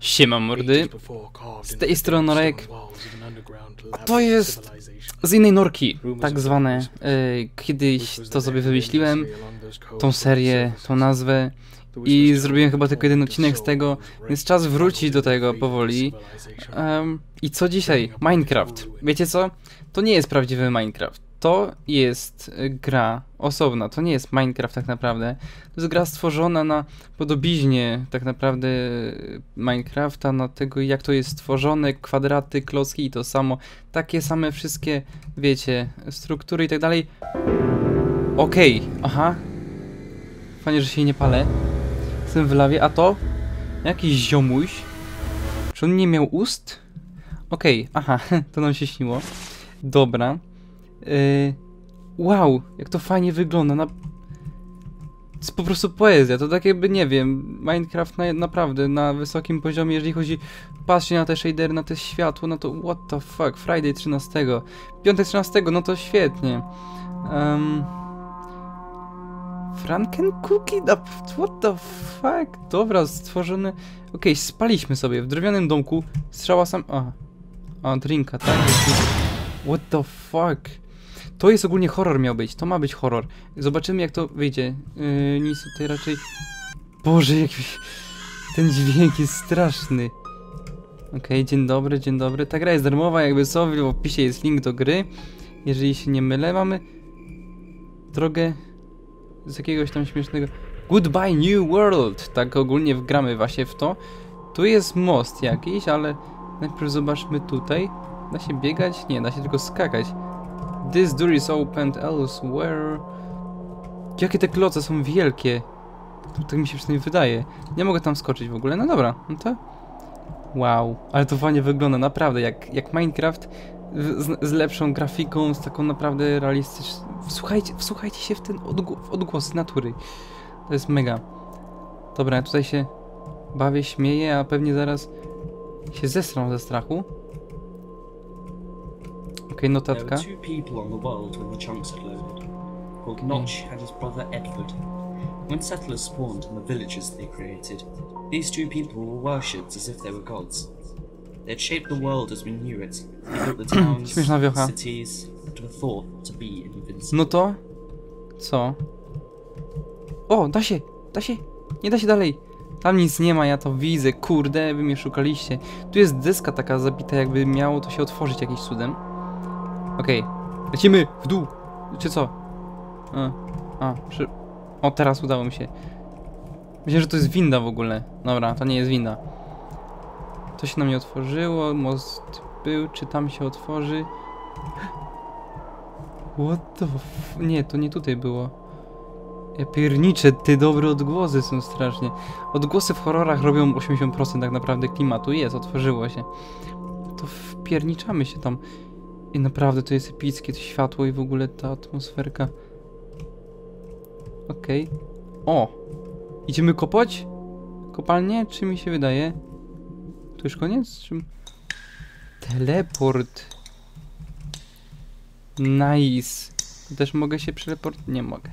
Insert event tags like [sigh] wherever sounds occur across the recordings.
Siema mordy, z tej strony Norek, a to jest z innej norki, tak zwane. E, kiedyś to sobie wymyśliłem, tą serię, tą nazwę i zrobiłem chyba tylko jeden odcinek z tego, więc czas wrócić do tego powoli. Um, I co dzisiaj? Minecraft. Wiecie co? To nie jest prawdziwy Minecraft to jest y, gra osobna, to nie jest Minecraft tak naprawdę. To jest gra stworzona na podobiznie tak naprawdę y, Minecrafta, na tego jak to jest stworzone, kwadraty, klocki i to samo. Takie same wszystkie, wiecie, struktury i tak dalej. Okej, okay, aha. Fajnie, że się nie palę. Jestem w lawie, a to? Jakiś ziomuś. Czy on nie miał ust? Okej, okay, aha, [laughs] to nam się śniło. Dobra. Yy, wow, jak to fajnie wygląda. Na... To jest po prostu poezja. To tak jakby, nie wiem, Minecraft na, naprawdę na wysokim poziomie, jeżeli chodzi... Patrzcie na te shadery, na te światło, no to what the fuck, Friday 13. Piątek 13, no to świetnie. Um, Franken Cookie? What the fuck? Dobra, stworzony... Okej, okay, spaliśmy sobie w drewnianym domku. Strzała sam... A, a drinka, tak? What the fuck? To jest ogólnie horror miał być, to ma być horror. Zobaczymy jak to wyjdzie. Yy, nic tutaj raczej... Boże, jakiś... Ten dźwięk jest straszny. Okej, okay, dzień dobry, dzień dobry. Ta gra jest darmowa, jakby co, w opisie jest link do gry. Jeżeli się nie mylę, mamy... Drogę... Z jakiegoś tam śmiesznego... Goodbye New World! Tak ogólnie wgramy właśnie w to. Tu jest most jakiś, ale... Najpierw zobaczmy tutaj. Da się biegać? Nie, da się tylko skakać. This door is opened elsewhere. Jakie te kloce są wielkie. Tak mi się przynajmniej wydaje. Nie mogę tam skoczyć w ogóle. No dobra, no to... Wow, ale to fajnie wygląda, naprawdę, jak, jak Minecraft z, z lepszą grafiką, z taką naprawdę realistyczną... Wsłuchajcie, wsłuchajcie się w ten odgł odgłos natury. To jest mega. Dobra, ja tutaj się bawię, śmieję, a pewnie zaraz się zesrą ze strachu. Okay, There were notatka. two people on the world when the chunks had loaded. Called Notch and his brother Edward. When settlers spawned in the villages they created, these two people were worshipped as if they were gods. They had shaped the world as we knew it. They built the [clears throat] towns, cities, and thought to be invincible. No to... Co? O, da się! Da się! Nie da się dalej! Tam nic nie ma, ja to widzę, kurde, wy mnie szukaliście. Tu jest deska taka zabita, jakby miało to się otworzyć jakimś cudem. Okej, okay. lecimy w dół. Czy co? A, a przy... O, teraz udało mi się. Myślę, że to jest winda w ogóle. Dobra, to nie jest winda. To się nam nie otworzyło, most był, czy tam się otworzy? What the f... Nie, to nie tutaj było. Ja pierniczę, te dobre odgłosy są strasznie. Odgłosy w horrorach robią 80% tak naprawdę klimatu. Jest, otworzyło się. To wpierniczamy się tam. I naprawdę to jest epickie, to światło i w ogóle ta atmosferka. Okej. Okay. O! Idziemy kopać? Kopalnie? Czy mi się wydaje? To już koniec? Czy... Teleport. Nice. Też mogę się przeleport... Nie mogę.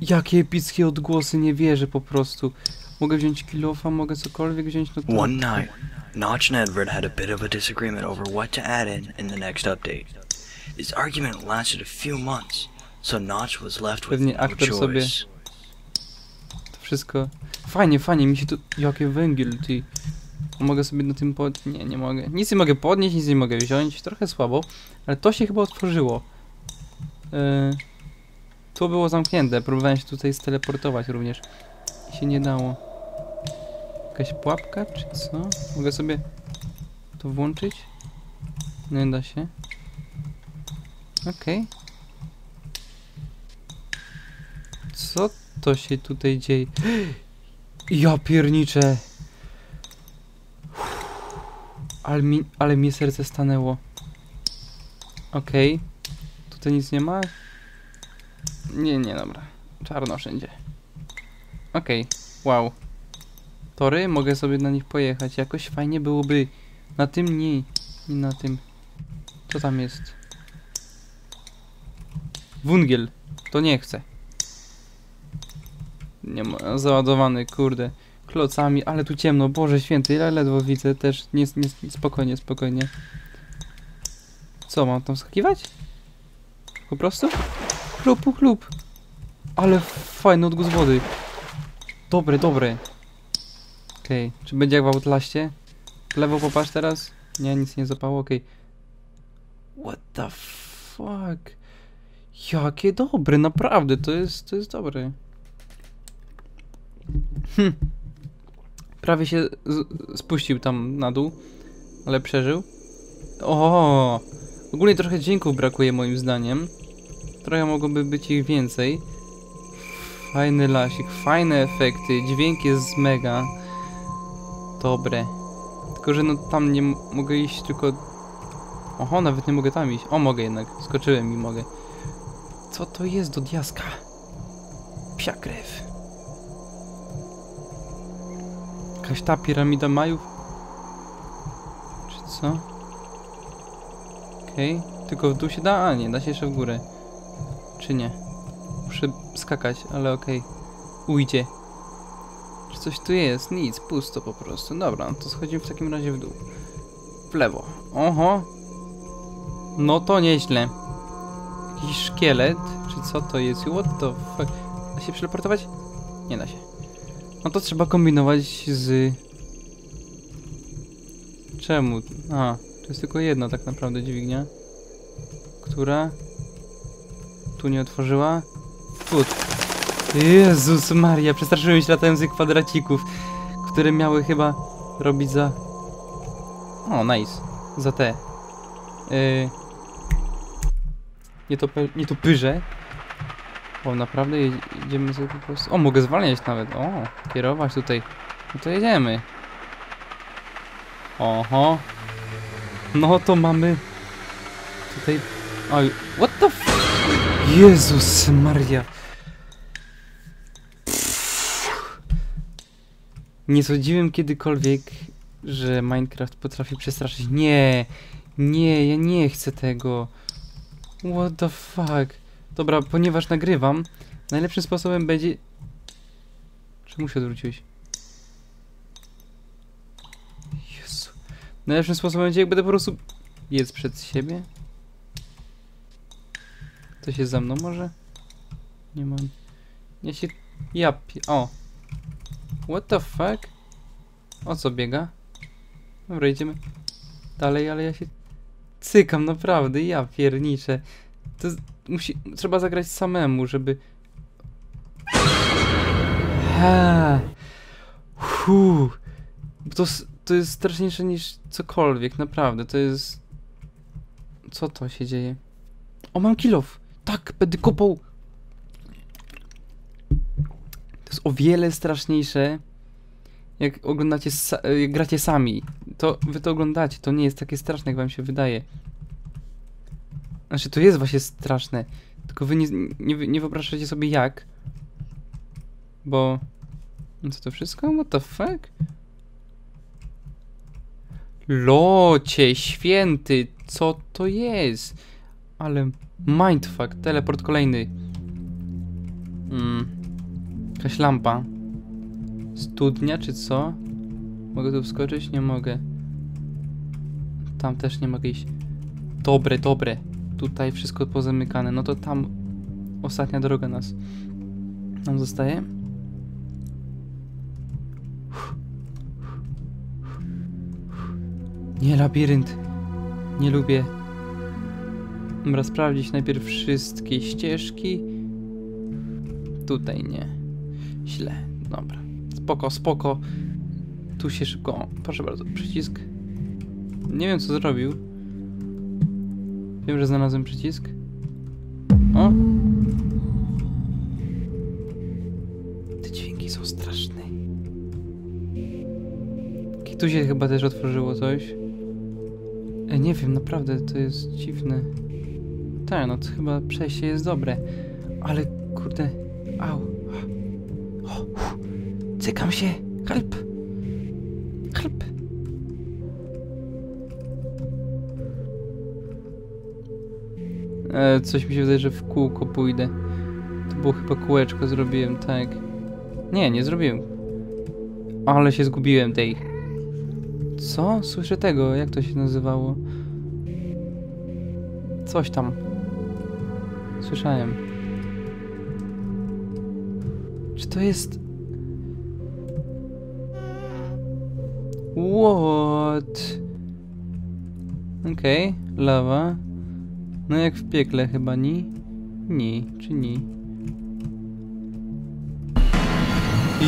Jakie epickie odgłosy, nie wierzę po prostu. Mogę wziąć kilofa, mogę cokolwiek wziąć, no to... One night, Notch and Edward had a bit of a disagreement over what to add in in the next update. This argument lasted a few months, so Notch was left with Pewnie no aktor sobie choice. to wszystko... Fajnie, fajnie, mi się tu... Jakie węgiel, ty... Mogę sobie na tym pod... Nie, nie mogę. Nic nie mogę podnieść, nic nie mogę wziąć. Trochę słabo, ale to się chyba otworzyło. Yy... To było zamknięte, próbowałem się tutaj steleportować również. I się nie dało. Jakaś pułapka, czy co? Mogę sobie to włączyć? Nie da się. Okej. Okay. Co to się tutaj dzieje? [gasps] Ja pierniczę! Ale mi, ale mi serce stanęło. Okej. Okay. Tutaj nic nie ma? Nie, nie, dobra. Czarno wszędzie. Okej, okay. wow. Tory, mogę sobie na nich pojechać. Jakoś fajnie byłoby na tym nie, nie na tym. Co tam jest? Wungiel. To nie chcę. Nie ma, załadowany, kurde. klocami, ale tu ciemno, Boże święty, ja ledwo widzę też, nie, nie, spokojnie, spokojnie. Co, mam tam skakiwać? Po prostu? Chlup, chlup. Ale fajny odgłos wody. Dobre, dobre. Okej, okay. czy będzie jak w Outlaście? Lewo popatrz teraz. Nie, nic nie zapało, okej. Okay. What the fuck? Jakie dobre, naprawdę, to jest, to jest dobre. Hm. Prawie się spuścił tam na dół, ale przeżył. O, ogólnie trochę dźwięków brakuje moim zdaniem. Trochę mogłoby być ich więcej. Fajny lasik, fajne efekty, dźwięk jest mega dobre. Tylko, że no tam nie mogę iść tylko... Oho, nawet nie mogę tam iść. O, mogę jednak. Skoczyłem i mogę. Co to jest do diaska? Psia krew. Jakaś ta piramida Majów? Czy co? Okej. Okay. Tylko w dół się da? A nie, da się jeszcze w górę. Czy nie? Muszę skakać, ale okej. Okay. Ujdzie. Coś tu jest? Nic, pusto po prostu. Dobra, no to schodzimy w takim razie w dół. W lewo. Oho. No to nieźle. Jakiś szkielet? Czy co to jest? What the fuck? Da się przeleportować? Nie da się. No to trzeba kombinować z... Czemu? A, to jest tylko jedna tak naprawdę dźwignia. Która? Tu nie otworzyła? Tu. Jezus Maria, przestraszyłem się latających kwadracików, które miały chyba robić za... O, nice. Za te. Yy... Nie to, nie to pyrze. O, naprawdę jedziemy sobie po prostu... O, mogę zwalniać nawet. O, kierować tutaj. No to jedziemy. Oho. No to mamy... Tutaj... Oj, what the f... Jezus Maria. Nie sądziłem kiedykolwiek, że Minecraft potrafi przestraszyć. Nie, nie, ja nie chcę tego. What the fuck. Dobra, ponieważ nagrywam, najlepszym sposobem będzie... Czemu się odwróciłeś? Jezu. Najlepszym sposobem będzie, jak będę po prostu... Jedz przed siebie? To się za mną może? Nie mam... Ja się... Ja... O! What the fuck? O co biega? Dobra, idziemy dalej, ale ja się cykam, naprawdę, ja pierniczę. To musi, trzeba zagrać samemu, żeby... Ha. To, to jest straszniejsze niż cokolwiek, naprawdę, to jest... Co to się dzieje? O, mam kilof! Tak, będę kopał! To jest o wiele straszniejsze, jak oglądacie, jak gracie sami. To wy to oglądacie, to nie jest takie straszne, jak wam się wydaje. Znaczy, to jest właśnie straszne. Tylko wy nie, nie, nie wyobrażacie sobie jak. Bo... No co to wszystko? What the fuck? Locie, święty, co to jest? Ale mindfuck, teleport kolejny. Mm. Jakaś lampa. Studnia, czy co? Mogę tu wskoczyć? Nie mogę. Tam też nie mogę iść. Dobre, dobre tutaj wszystko pozamykane. No to tam ostatnia droga nas nam zostaje. Nie, labirynt. Nie lubię. Dobra, sprawdzić najpierw wszystkie ścieżki. Tutaj nie. Źle. Dobra. Spoko, spoko. Tu się szybko... O, proszę bardzo, przycisk. Nie wiem, co zrobił. Wiem, że znalazłem przycisk. O! Te dźwięki są straszne. I tu się chyba też otworzyło coś. E, nie wiem, naprawdę, to jest dziwne. Tak, no to chyba przejście jest dobre. Ale, kurde... Au. O, cykam się! Help! Help! E, coś mi się wydaje, że w kółko pójdę. To było chyba kółeczko zrobiłem, tak. Nie, nie zrobiłem. Ale się zgubiłem tej. Co? Słyszę tego, jak to się nazywało? Coś tam. Słyszałem. Czy to jest... What? Okej, okay, lawa. No jak w piekle chyba, nie? Nie, czy nie?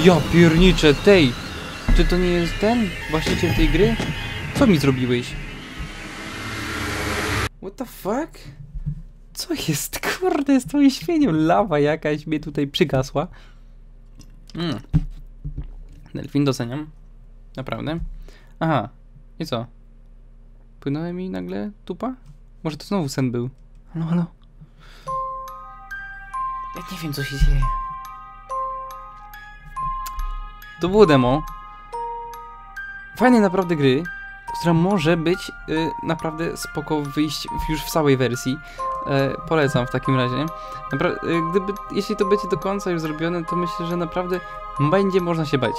Ja pierniczę, tej! Czy to nie jest ten właściciel tej gry? Co mi zrobiłeś? What the fuck? Co jest? Kurde, z tą świnią lawa jakaś mnie tutaj przygasła. Mm. Delfin doceniam. Naprawdę. Aha. I co? Płynąłem mi nagle tupa? Może to znowu sen był? Halo, halo? Ja nie wiem, co się dzieje. To było demo. Fajnej naprawdę gry, która może być y, naprawdę spoko wyjść już w całej wersji. E, polecam w takim razie. Napra y, gdyby, jeśli to będzie do końca już zrobione, to myślę, że naprawdę będzie można się bać.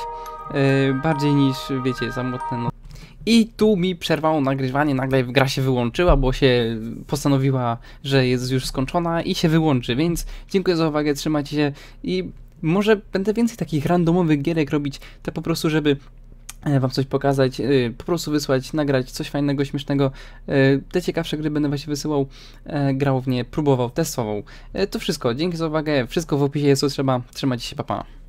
E, bardziej niż, wiecie, samotne no. I tu mi przerwało nagrywanie, nagle gra się wyłączyła, bo się postanowiła, że jest już skończona i się wyłączy, więc dziękuję za uwagę, trzymajcie się i może będę więcej takich randomowych gierek robić, tak po prostu, żeby wam coś pokazać, e, po prostu wysłać, nagrać coś fajnego, śmiesznego. E, te ciekawsze gry będę właśnie wysyłał, grał w nie, próbował, testował. To wszystko. Dzięki za uwagę. Wszystko w opisie jest co trzeba. Trzymajcie się, papa. Pa.